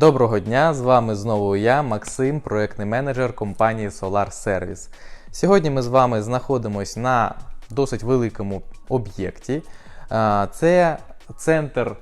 Доброго дня! З вами знову я, Максим, проєктний менеджер компанії Solar Service. Сьогодні ми з вами знаходимося на досить великому об'єкті. Це центр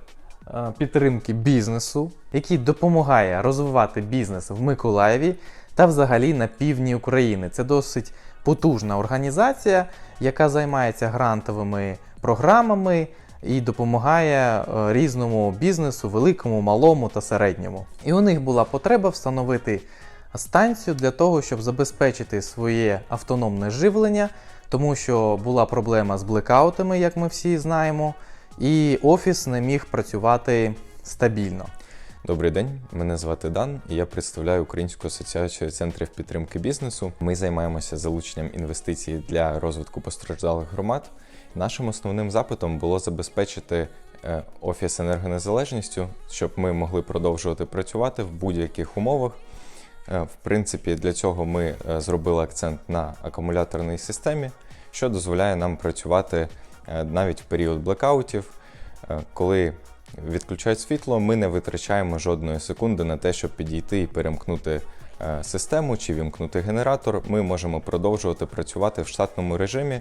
підтримки бізнесу, який допомагає розвивати бізнес в Миколаєві та взагалі на півдні України. Це досить потужна організація, яка займається грантовими програмами і допомагає е, різному бізнесу, великому, малому та середньому. І у них була потреба встановити станцію для того, щоб забезпечити своє автономне живлення, тому що була проблема з блекаутами, як ми всі знаємо, і офіс не міг працювати стабільно. Добрий день, мене звати Дан, і я представляю Українську асоціацію центрів підтримки бізнесу. Ми займаємося залученням інвестицій для розвитку постраждалих громад. Нашим основним запитом було забезпечити е, офіс енергонезалежністю, щоб ми могли продовжувати працювати в будь-яких умовах. Е, В принципі, для цього ми е, зробили акцент на акумуляторній системі, що дозволяє нам працювати навіть в період блекаутів, коли відключають світло, ми не витрачаємо жодної секунди на те, щоб підійти і перемкнути систему чи вімкнути генератор. Ми можемо продовжувати працювати в штатному режимі.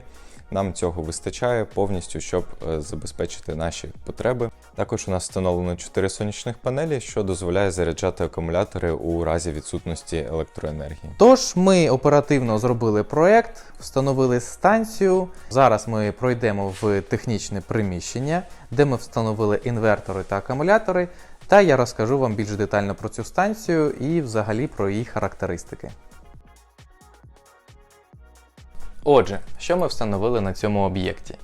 Нам цього вистачає повністю, щоб е, забезпечити наші потреби. Також у нас встановлено 4 сонячних панелі, що дозволяє заряджати акумулятори у разі відсутності електроенергії. Тож ми оперативно зробили проект, встановили станцію. Зараз ми пройдемо в технічне приміщення, де ми встановили інвертори та акумулятори. Та я розкажу вам більш детально про цю станцію і взагалі про її характеристики. Отже, що ми встановили на цьому об'єкті?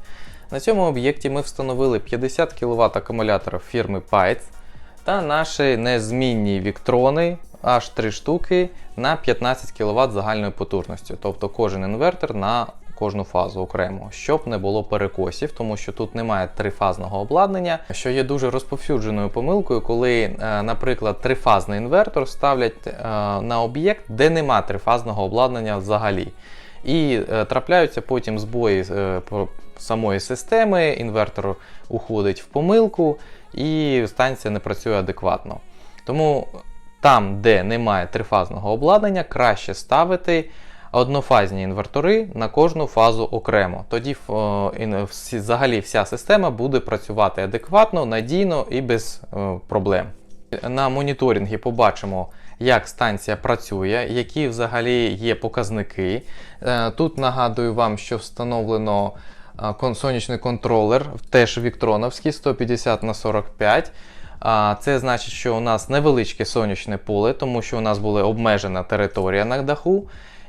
На цьому об'єкті ми встановили 50 кВт акумуляторів фірми Pyth та наші незмінні віктрони, аж 3 штуки на 15 кВт загальною потужністю. Тобто кожен інвертор на кожну фазу окремо, щоб не було перекосів, тому що тут немає трифазного обладнання, що є дуже розповсюдженою помилкою, коли, е, наприклад, трифазний інвертор ставлять е, на об'єкт, де нема трифазного обладнання взагалі. І е, трапляються потім збої самої системи, інвертор уходить в помилку, і станція не працює адекватно. Тому там, де немає трифазного обладнання, краще ставити однофазні інвертори на кожну фазу окремо. Тоді е, взагалі вся система буде працювати адекватно, надійно і без е, проблем. На моніторингі побачимо, як станція працює, які взагалі є показники. Е, Тут нагадую вам, що встановлено сонячний контролер, теж віктроновський 150 на 45. Це значить, що у нас невеличке сонячне поле, тому що у нас була обмежена територія на даху.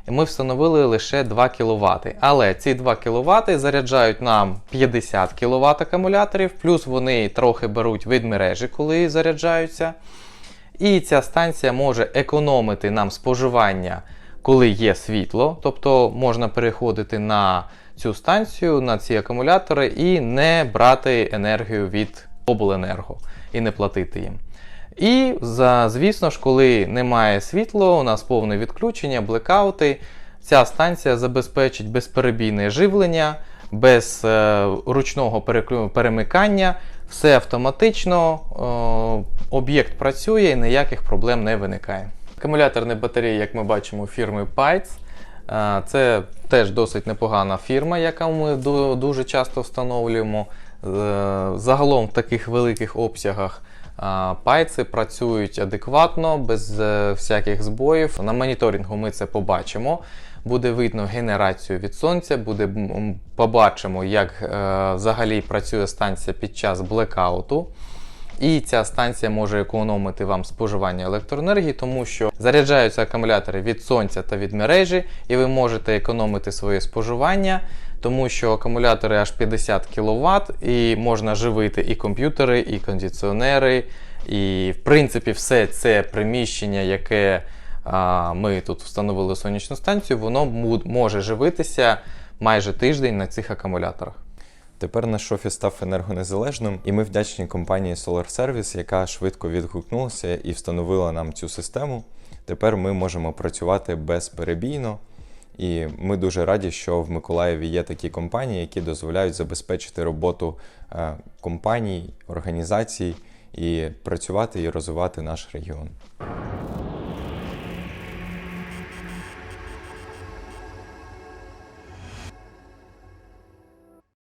Ми встановили лише 2 кВт. Але ці 2 кВт заряджають нам 50 кВт акумуляторів, плюс вони трохи беруть від мережі, коли заряджаються. І ця станція може економити нам споживання, коли є світло. Тобто можна переходити на цю станцію, на ці акумулятори і не брати енергію від обленерго і не платити їм. І звісно ж, коли немає світла, у нас повне відключення, блекаути, ця станція забезпечить безперебійне живлення, без е, ручного перемикання, все автоматично, е, об'єкт працює і ніяких проблем не виникає. Акумуляторні батареї, як ми бачимо, фірми Pyths. Е, Це теж досить непогана фірма, яку ми дуже часто встановлюємо. Е, Загалом в таких великих обсягах пайці працюють адекватно, без е, всяких збоїв. На моніторингу ми це побачимо. Буде видно генерацію від сонця, буде побачимо, як е, взагалі працює станція під час блекауту. І ця станція може економити вам споживання електроенергії, тому що заряджаються акумулятори від сонця та від мережі, і ви можете економити своє споживання, тому що акумулятори аж 50 кВт, і можна живити і комп'ютери, і кондиціонери, і в принципі все це приміщення, яке а, ми тут встановили сонячну станцію, воно може живитися майже тиждень на цих акумуляторах. Тепер наш офіс став енергонезалежним, і ми вдячні компанії Solar Service, яка швидко відгукнулася і встановила нам цю систему. Тепер ми можемо працювати безперебійно. І ми дуже раді, що в Миколаєві є такі компанії, які дозволяють забезпечити роботу е, компаній, організацій і працювати і розвивати наш регіон.